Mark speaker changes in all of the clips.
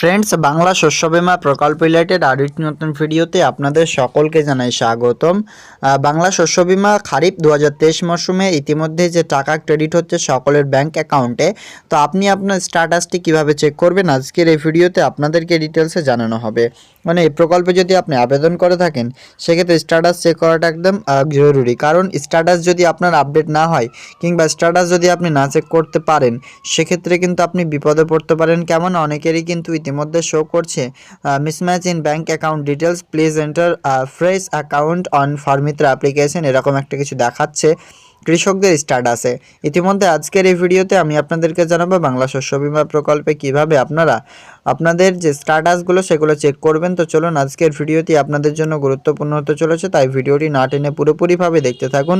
Speaker 1: Friends Bangla Shasya বীমা প্রকল্প related আরও একটি নতুন ভিডিওতে আপনাদের সকলকে জানাই স্বাগতম। বাংলা শস্য বীমা খারিফ দু হাজার তেইশ মরশুমে ইতিমধ্যে যে টাকা ক্রেডিট হচ্ছে সকলের ব্যাংক অ্যাকাউন্টে তো আপনি আপনার স্ট্যাটাসটি কীভাবে চেক করবেন? আজকের এই ভিডিওতে আপনাদেরকে ডিটেলসে জানানো হবে। মানে এই প্রকল্পে যদি আপনি আবেদন করে থাকেন, সেক্ষেত্রে স্ট্যাটাস চেক করাটা একদম জরুরি। কারণ স্ট্যাটাস যদি আপনার আপডেট না হয়, কিংবা স্ট্যাটাস যদি আপনি না চেক করতে পারেন, সেক্ষেত্রে কিন্তু আপনি বিপদে পড়তে পারেন। কেমন অনেকেরই কিন্তু ইতিমধ্যে শো করছে mismatch in bank account details please enter fresh account on Farmitra application এরকম একটা কিছু দেখাচ্ছে কৃষকদের স্ট্যাটাসে ইতিমধ্যে আজকের এই ভিডিওতে আমি আপনাদেরকে জানাব বাংলা শস্য বীমা প্রকল্পে কীভাবে আপনারা আপনাদের যে স্ট্যাটাসগুলো সেগুলো চেক করবেন। তো চলুন আজকের ভিডিওটি আপনাদের জন্য গুরুত্বপূর্ণ হতে চলেছে, তাই ভিডিওটি না টেনে পুরোপুরিভাবে দেখতে থাকুন।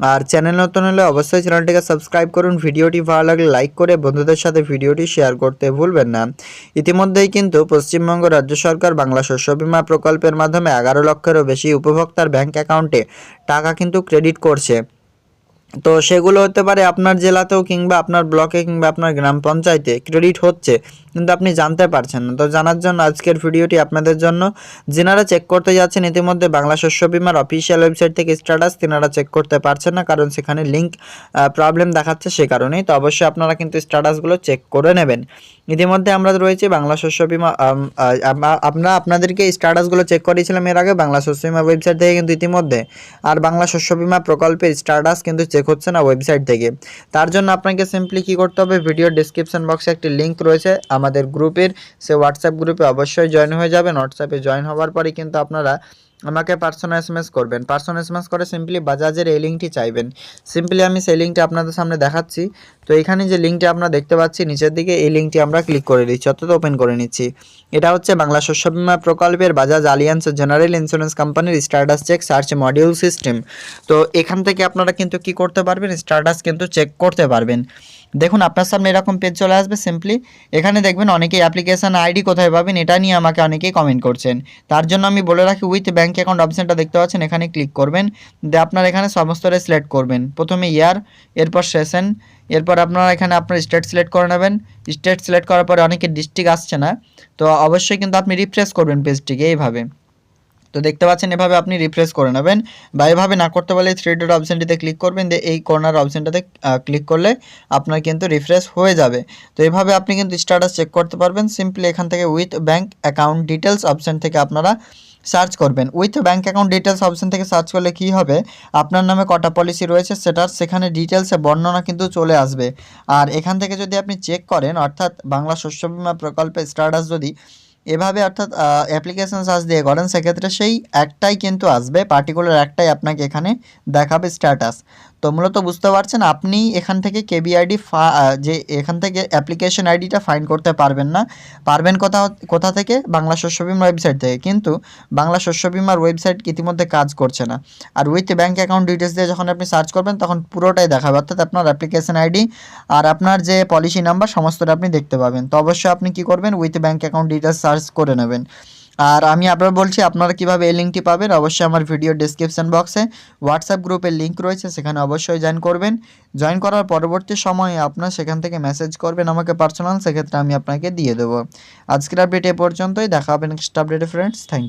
Speaker 1: আর চ্যানেল নতুন হলে অবশ্যই চ্যানেলটিকে সাবস্ক্রাইব করুন, ভিডিওটি ভালো লাগলে লাইক করে বন্ধুদের সাথে ভিডিওটি শেয়ার করতে ভুলবেন না। ইতিমধ্যেই কিন্তু পশ্চিমবঙ্গ রাজ্য সরকার বাংলা শস্য বিমা প্রকল্পের মাধ্যমে এগারো লক্ষেরও বেশি উপভোক্তার ব্যাংক অ্যাকাউন্টে টাকা কিন্তু ক্রেডিট করছে। তো সেগুলো হতে পারে আপনার জেলাতেও কিংবা আপনার ব্লকে কিংবা আপনার গ্রাম পঞ্চায়েতে ক্রেডিট হচ্ছে, কিন্তু আপনি জানতে পারছেন না। তো জানার জন্য আজকের ভিডিওটি আপনাদের জন্য। যেনারা চেক করতে যাচ্ছেন, ইতিমধ্যে বাংলা শস্য বিমার অফিসিয়াল ওয়েবসাইট থেকে স্ট্যাটাস তেনারা চেক করতে পারছেন না, কারণ সেখানে লিঙ্ক প্রবলেম দেখাচ্ছে সে কারণেই। তো অবশ্যই আপনারা কিন্তু স্ট্যাটাসগুলো চেক করে নেবেন। ইতিমধ্যে আমরা রয়েছে বাংলা শস্য বিমা আমরা আপনাদেরকে স্ট্যাটাসগুলো চেক করিয়েছিলাম এর আগে। বাংলা শস্য বিমা ওয়েবসাইট থেকে কিন্তু ইতিমধ্যে। আর বাংলা শস্য বিমা প্রকল্পের স্ট্যাটাস কিন্তু চেক হচ্ছে না ওয়েবসাইট থেকে। তার জন্য আপনাকে সিম্পলি কি করতে হবে? ভিডিও ডিসক্রিপশন বক্সে একটি লিঙ্ক রয়েছে আমাদের গ্রুপের সে হোয়াটসঅ্যাপ গ্রুপে অবশ্যই জয়েন হয়ে যাবেন। হোয়াটসঅ্যাপে জয়েন হওয়ার পরে কিন্তু আপনারা আমাকে পার্সোনাল এসএমএস করবেন। পার্সোনাল এসএমএস করে সিম্পলি বাজাজের এই লিঙ্কটি চাইবেন। সিম্পলি আমি সেই লিঙ্কটি আপনাদের সামনে দেখাচ্ছি। তো এখানে যে লিঙ্কটি আপনারা দেখতে পাচ্ছি, নিচের দিকে এই লিঙ্কটি আমরা ক্লিক করে দিচ্ছি, অর্থাৎ ওপেন করে নিচ্ছি। এটা হচ্ছে বাংলা শস্য বীমা প্রকল্পের বাজাজ আলিয়ান্স জেনারেল ইন্স্যুরেন্স কোম্পানির status check search module system তো এখান থেকে আপনারা কিন্তু কি করতে পারবেন? স্ট্যাটাস কিন্তু চেক করতে পারবেন। দেখুন, আপনার সামনে এরকম পেজ চলে আসবে সিম্পলি এখানে দেখবেন অনেকেই অ্যাপ্লিকেশন আইডি কোথায় পাবেন, এটা নিয়ে আমাকে অনেকেই কমেন্ট করছেন। তার জন্য আমি বলে রাখি উইথ ব্যাঙ্ক অ্যাকাউন্ট অপশনটা দেখতে পাচ্ছেন, এখানে ক্লিক করবেন। দিয়ে আপনার এখানে সমস্তটা সিলেক্ট করবেন। প্রথমে ইয়ার এরপর সেশন এরপর আপনারা এখানে আপনার স্টেট সিলেক্ট করে নেবেন। স্টেট সিলেক্ট করার পরে অনেকে ডিস্ট্রিক্ট আসছে না। তো অবশ্যই কিন্তু আপনি রিফ্রেশ করবেন পেজটিকে এইভাবে। তো দেখতে পাচ্ছেন, এভাবে আপনি রিফ্রেশ করে নেবেন বা এভাবে না করতে পারলে থ্রি ডট অপশানটিতে ক্লিক করবেন দিয়ে এই কর্নার অপশানটাতে ক্লিক করলে আপনার কিন্তু রিফ্রেশ হয়ে যাবে। তো এভাবে আপনি কিন্তু স্ট্যাটাস চেক করতে পারবেন। সিম্পলি এখান থেকে with bank account details option থেকে আপনারা সার্চ করবেন। With bank account details option থেকে সার্চ করলে কি হবে? আপনার নামে কটা পলিসি রয়েছে সেটার, সেখানে ডিটেলসে বর্ণনা কিন্তু চলে আসবে। আর এখান থেকে যদি আপনি চেক করেন, অর্থাৎ বাংলা শস্য বিমা প্রকল্পে স্ট্যাটাস যদি এভাবে অর্থাৎ অ্যাপ্লিকেশন সার্চ দিয়ে করেন, সেক্ষেত্রে সেই একটাই কিন্তু আসবে পার্টিকুলার একটাই আপনাকে এখানে দেখাবে স্ট্যাটাস তো মূলত বুঝতে পারছেন, আপনি এখান থেকে কেবিআইডি যে এখান থেকে অ্যাপ্লিকেশন আইডিটা ফাইন করতে পারবেন না। পারবেন কোথা কোথা থেকে? বাংলা শস্য বিমার ওয়েবসাইট থেকে। কিন্তু বাংলা শস্য বিমার ওয়েবসাইট ইতিমধ্যে কাজ করছে না। আর উইথ ব্যাঙ্ক অ্যাকাউন্ট ডিটেলস দিয়ে যখন আপনি সার্চ করবেন, তখন পুরোটাই দেখাবে। অর্থাৎ আপনার অ্যাপ্লিকেশন আইডি আর আপনার যে পলিসি নাম্বার সমস্তটা আপনি দেখতে পাবেন। তো অবশ্যই আপনি কি করবেন? With bank account details search করে নেবেন। আর আমি আবার বলছি, আপনারা কীভাবে এই লিঙ্কটি পাবেন অবশ্যই আমার ভিডিও ডিসক্রিপশান বক্সে হোয়াটসঅ্যাপ গ্রুপের লিঙ্ক রয়েছে, সেখানে অবশ্যই জয়েন করবেন। জয়েন করার পরবর্তী সময়ে আপনার সেখান থেকে মেসেজ করবেন আমাকে পার্সোনাল সেক্ষেত্রে আমি আপনাকে দিয়ে দেবো। আজকের আপডেট এ পর্যন্তই, দেখা হবে নেক্সট আপডেটে ফ্রেন্ডস থ্যাংক ইউ